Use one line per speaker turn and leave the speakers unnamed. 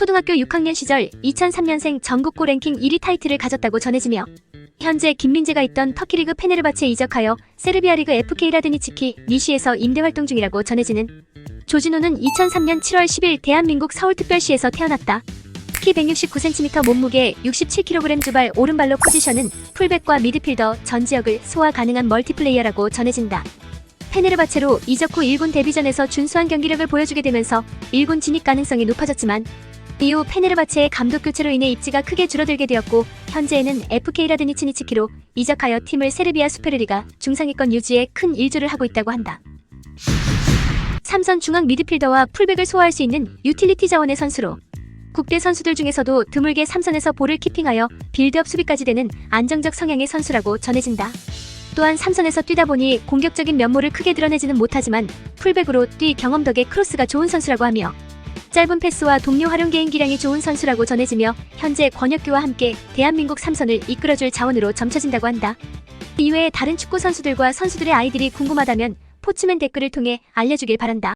초등학교 6학년 시절 2003년생 전국고 랭킹 1위 타이틀을 가졌다고 전해지며 현재 김민재가 있던 터키리그 페네르바체에 이적하여 세르비아 리그 FK 라드니치키 니시에서 임대 활동 중이라고 전해지는 조진호는 2003년 7월 10일 대한민국 서울특별시에서 태어났다. 키 169cm 몸무게 67kg 주발 오른발로 포지션은 풀백과 미드필더 전 지역을 소화 가능한 멀티플레이어라고 전해진다. 페네르바체로 이적 후 1군 데뷔전에서 준수한 경기력을 보여주게 되면서 1군 진입 가능성이 높아졌지만 이후 페네르바체의 감독 교체로 인해 입지가 크게 줄어들게 되었고 현재에는 FK 라드니치니치키로 이적하여 팀을 세르비아 수페르리가 중상위권 유지에 큰 일조를 하고 있다고 한다. 삼선 중앙 미드필더와 풀백을 소화할 수 있는 유틸리티 자원의 선수로 국대 선수들 중에서도 드물게 삼선에서 볼을 키핑하여 빌드업 수비까지 되는 안정적 성향의 선수라고 전해진다. 또한 삼선에서 뛰다 보니 공격적인 면모를 크게 드러내지는 못하지만 풀백으로 뛰 경험 덕에 크로스가 좋은 선수라고 하며 짧은 패스와 동료 활용 개인 기량이 좋은 선수라고 전해지며 현재 권혁규와 함께 대한민국 삼선을 이끌어줄 자원으로 점쳐진다고 한다. 이외에 다른 축구 선수들과 선수들의 아이들이 궁금하다면 포츠맨 댓글을 통해 알려주길 바란다.